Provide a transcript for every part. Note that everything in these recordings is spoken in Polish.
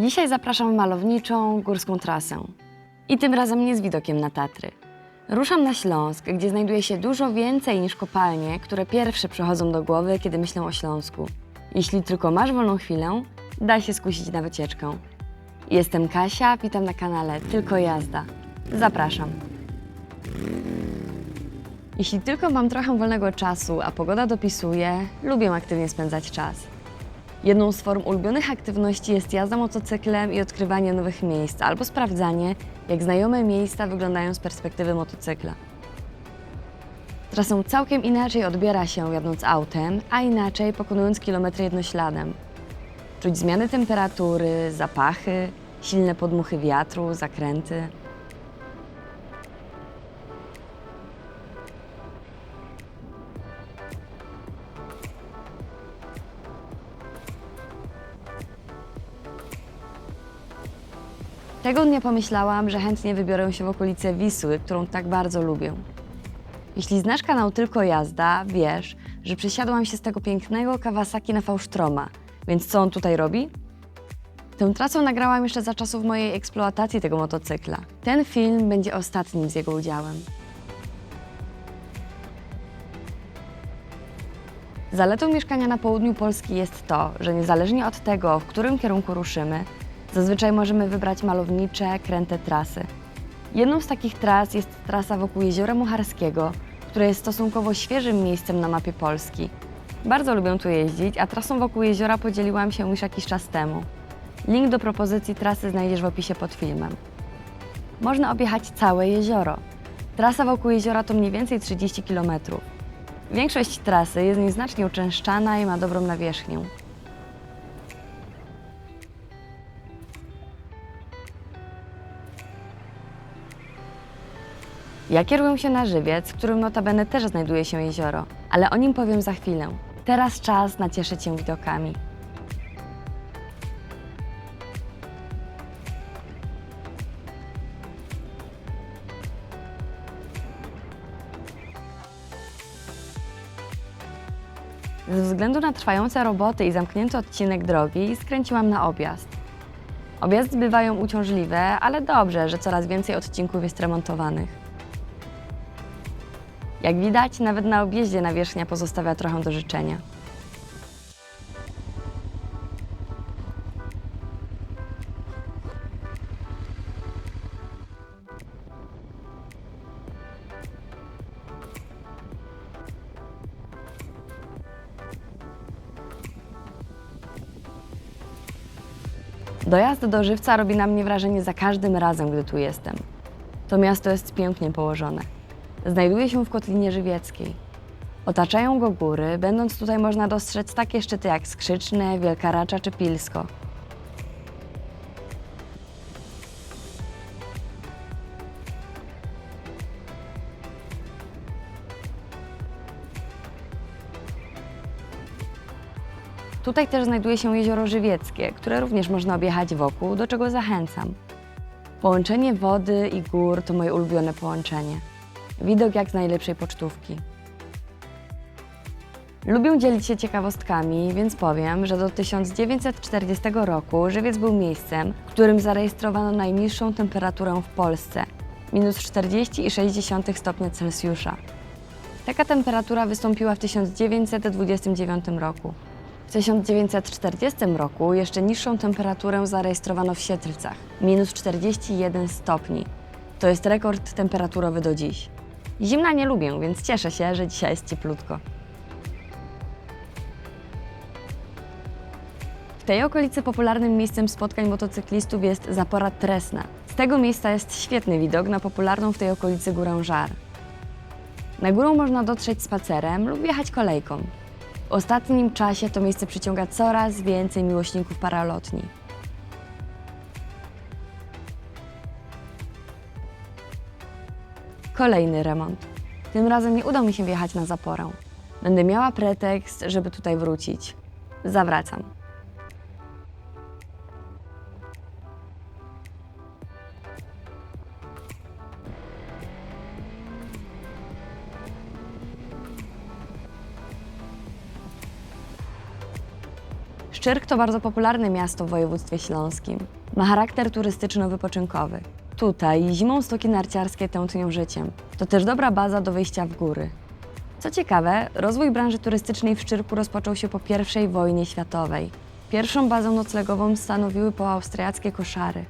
Dzisiaj zapraszam w malowniczą górską trasę. I tym razem nie z widokiem na Tatry. Ruszam na Śląsk, gdzie znajduje się dużo więcej niż kopalnie, które pierwsze przychodzą do głowy, kiedy myślę o Śląsku. Jeśli tylko masz wolną chwilę, daj się skusić na wycieczkę. Jestem Kasia, witam na kanale Tylko Jazda. Zapraszam. Jeśli tylko mam trochę wolnego czasu, a pogoda dopisuje, lubię aktywnie spędzać czas. Jedną z form ulubionych aktywności jest jazda motocyklem i odkrywanie nowych miejsc, albo sprawdzanie, jak znajome miejsca wyglądają z perspektywy motocykla. Trasę całkiem inaczej odbiera się jadąc autem, a inaczej pokonując kilometry jednośladem. Czuć zmiany temperatury, zapachy, silne podmuchy wiatru, zakręty. Tego dnia pomyślałam, że chętnie wybiorę się w okolice Wisły, którą tak bardzo lubię. Jeśli znasz kanał Tylko Jazda, wiesz, że przesiadłam się z tego pięknego Kawasaki na Fałsztroma. Więc co on tutaj robi? Tę trasę nagrałam jeszcze za czasów mojej eksploatacji tego motocykla. Ten film będzie ostatnim z jego udziałem. Zaletą mieszkania na południu Polski jest to, że niezależnie od tego, w którym kierunku ruszymy, zazwyczaj możemy wybrać malownicze, kręte trasy. Jedną z takich tras jest trasa wokół Jeziora Mucharskiego, które jest stosunkowo świeżym miejscem na mapie Polski. Bardzo lubię tu jeździć, a trasą wokół jeziora podzieliłam się już jakiś czas temu. Link do propozycji trasy znajdziesz w opisie pod filmem. Można objechać całe jezioro. Trasa wokół jeziora to mniej więcej 30 km. Większość trasy jest nieznacznie uczęszczana i ma dobrą nawierzchnię. Ja kieruję się na żywiec, w którym notabene też znajduje się jezioro, ale o nim powiem za chwilę. Teraz czas nacieszyć się widokami. Ze względu na trwające roboty i zamknięty odcinek drogi skręciłam na objazd. Objazdy bywają uciążliwe, ale dobrze, że coraz więcej odcinków jest remontowanych. Jak widać, nawet na objeździe nawierzchnia pozostawia trochę do życzenia. Dojazd do Żywca robi na mnie wrażenie za każdym razem, gdy tu jestem. To miasto jest pięknie położone. Znajduje się w Kotlinie Żywieckiej. Otaczają go góry, będąc tutaj można dostrzec takie szczyty jak Skrzyczne, Wielka Racza czy Pilsko. Tutaj też znajduje się jezioro Żywieckie, które również można objechać wokół, do czego zachęcam. Połączenie wody i gór to moje ulubione połączenie. Widok jak z najlepszej pocztówki. Lubię dzielić się ciekawostkami, więc powiem, że do 1940 roku Żywiec był miejscem, w którym zarejestrowano najniższą temperaturę w Polsce minus 40,6 stopnia Celsjusza. Taka temperatura wystąpiła w 1929 roku. W 1940 roku jeszcze niższą temperaturę zarejestrowano w Siedlcach minus 41 stopni. To jest rekord temperaturowy do dziś. Zimna nie lubię, więc cieszę się, że dzisiaj jest cieplutko. W tej okolicy popularnym miejscem spotkań motocyklistów jest Zapora Tresna. Z tego miejsca jest świetny widok na popularną w tej okolicy górę Żar. Na górę można dotrzeć spacerem lub jechać kolejką. W ostatnim czasie to miejsce przyciąga coraz więcej miłośników paralotni. Kolejny remont. Tym razem nie uda mi się wjechać na zaporę. Będę miała pretekst, żeby tutaj wrócić. Zawracam. Szczyrk to bardzo popularne miasto w województwie śląskim. Ma charakter turystyczno-wypoczynkowy. Tutaj zimą stoki narciarskie tętnią życiem. To też dobra baza do wyjścia w góry. Co ciekawe, rozwój branży turystycznej w Szczyrku rozpoczął się po I wojnie światowej. Pierwszą bazą noclegową stanowiły poaustriackie koszary.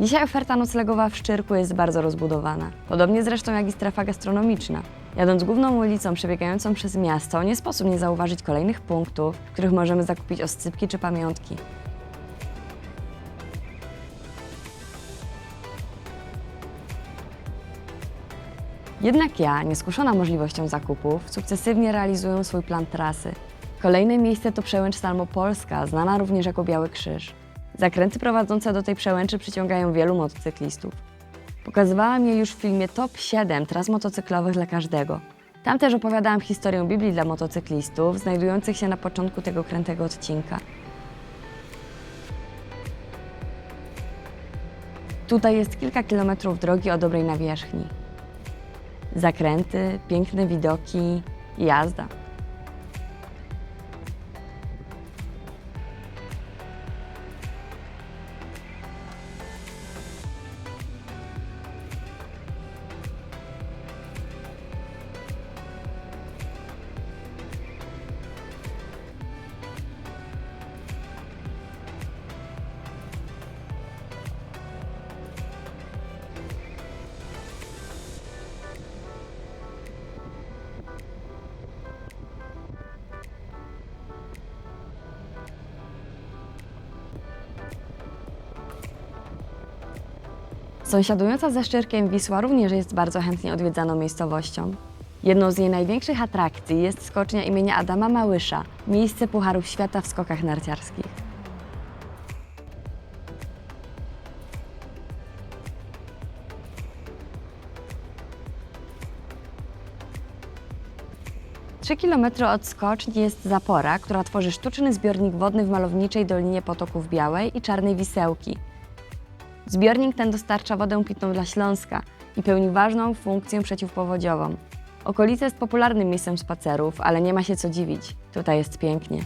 Dzisiaj oferta noclegowa w Szczyrku jest bardzo rozbudowana. Podobnie zresztą jak i strefa gastronomiczna. Jadąc główną ulicą przebiegającą przez miasto, nie sposób nie zauważyć kolejnych punktów, w których możemy zakupić oscypki czy pamiątki. Jednak ja, nieskuszona możliwością zakupów, sukcesywnie realizuję swój plan trasy. Kolejne miejsce to przełęcz Salmopolska, znana również jako Biały Krzyż. Zakręty prowadzące do tej przełęczy przyciągają wielu motocyklistów. Pokazywałam je już w filmie Top 7 tras motocyklowych dla każdego. Tam też opowiadałam historię Biblii dla motocyklistów, znajdujących się na początku tego krętego odcinka. Tutaj jest kilka kilometrów drogi o dobrej nawierzchni. Zakręty, piękne widoki, jazda. Sąsiadująca ze Szczyrkiem Wisła również jest bardzo chętnie odwiedzaną miejscowością. Jedną z jej największych atrakcji jest skocznia imienia Adama Małysza, miejsce Pucharów Świata w skokach narciarskich. Trzy kilometry od skoczni jest zapora, która tworzy sztuczny zbiornik wodny w malowniczej Dolinie Potoków Białej i Czarnej Wisełki, Zbiornik ten dostarcza wodę pitną dla Śląska i pełni ważną funkcję przeciwpowodziową. Okolica jest popularnym miejscem spacerów, ale nie ma się co dziwić. Tutaj jest pięknie.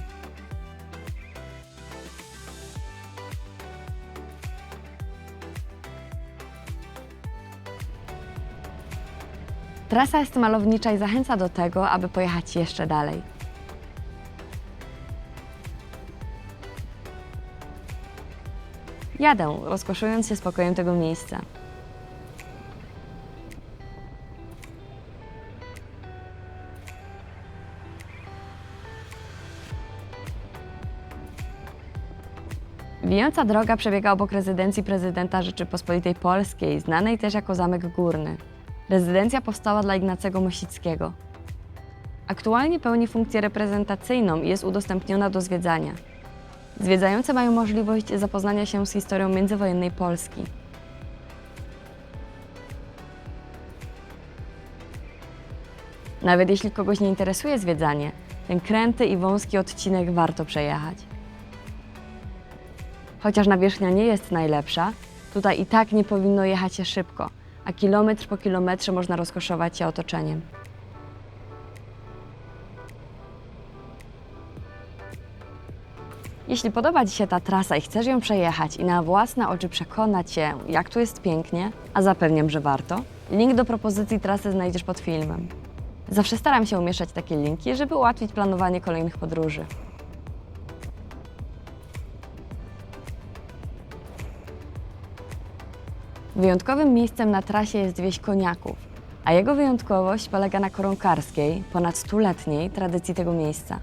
Trasa jest malownicza i zachęca do tego, aby pojechać jeszcze dalej. Jadę, rozkoszując się spokojem tego miejsca. Wijąca droga przebiega obok rezydencji prezydenta Rzeczypospolitej Polskiej, znanej też jako Zamek Górny. Rezydencja powstała dla Ignacego Mosickiego. Aktualnie pełni funkcję reprezentacyjną i jest udostępniona do zwiedzania. Zwiedzający mają możliwość zapoznania się z historią międzywojennej Polski. Nawet jeśli kogoś nie interesuje zwiedzanie, ten kręty i wąski odcinek warto przejechać. Chociaż nawierzchnia nie jest najlepsza, tutaj i tak nie powinno jechać się szybko, a kilometr po kilometrze można rozkoszować się otoczeniem. Jeśli podoba Ci się ta trasa i chcesz ją przejechać i na własne oczy przekonać się, jak tu jest pięknie, a zapewniam, że warto, link do propozycji trasy znajdziesz pod filmem. Zawsze staram się umieszczać takie linki, żeby ułatwić planowanie kolejnych podróży. Wyjątkowym miejscem na trasie jest wieś Koniaków, a jego wyjątkowość polega na koronkarskiej, ponad stuletniej tradycji tego miejsca.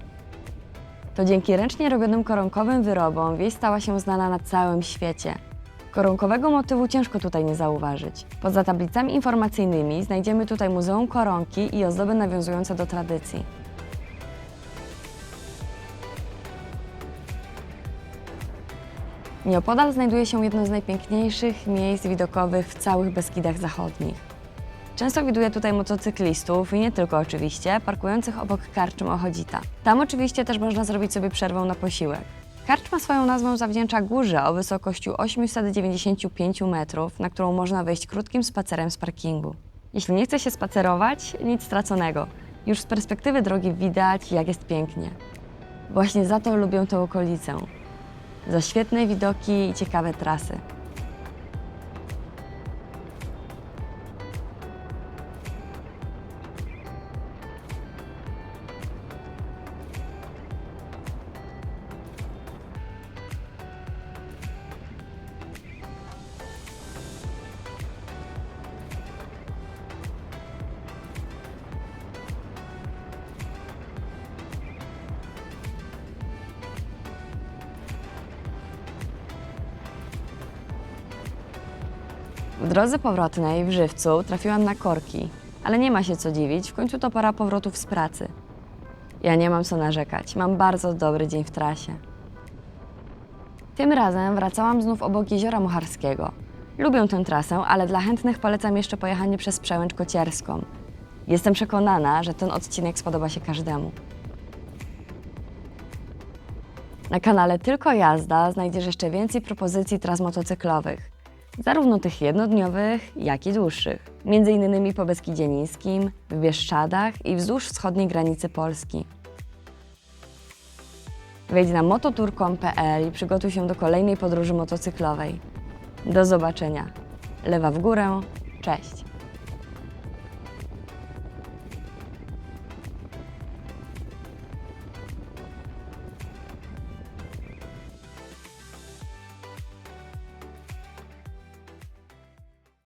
To dzięki ręcznie robionym koronkowym wyrobom wieś stała się znana na całym świecie. Koronkowego motywu ciężko tutaj nie zauważyć. Poza tablicami informacyjnymi znajdziemy tutaj Muzeum Koronki i ozdoby nawiązujące do tradycji. Nieopodal znajduje się jedno z najpiękniejszych miejsc widokowych w całych Beskidach Zachodnich. Często widuję tutaj motocyklistów i nie tylko oczywiście, parkujących obok karczm Ochodzita. Tam oczywiście też można zrobić sobie przerwę na posiłek. Karczma swoją nazwę zawdzięcza górze o wysokości 895 metrów, na którą można wejść krótkim spacerem z parkingu. Jeśli nie chce się spacerować, nic straconego. Już z perspektywy drogi widać, jak jest pięknie. Właśnie za to lubię tę okolicę. Za świetne widoki i ciekawe trasy. W drodze powrotnej w Żywcu trafiłam na korki, ale nie ma się co dziwić, w końcu to pora powrotów z pracy. Ja nie mam co narzekać, mam bardzo dobry dzień w trasie. Tym razem wracałam znów obok Jeziora Mucharskiego. Lubię tę trasę, ale dla chętnych polecam jeszcze pojechanie przez Przełęcz Kocierską. Jestem przekonana, że ten odcinek spodoba się każdemu. Na kanale Tylko Jazda znajdziesz jeszcze więcej propozycji tras motocyklowych, zarówno tych jednodniowych, jak i dłuższych, między innymi po Beskidzie Niskim, w Bieszczadach i wzdłuż wschodniej granicy Polski. Wejdź na mototour.pl i przygotuj się do kolejnej podróży motocyklowej. Do zobaczenia. Lewa w górę. Cześć.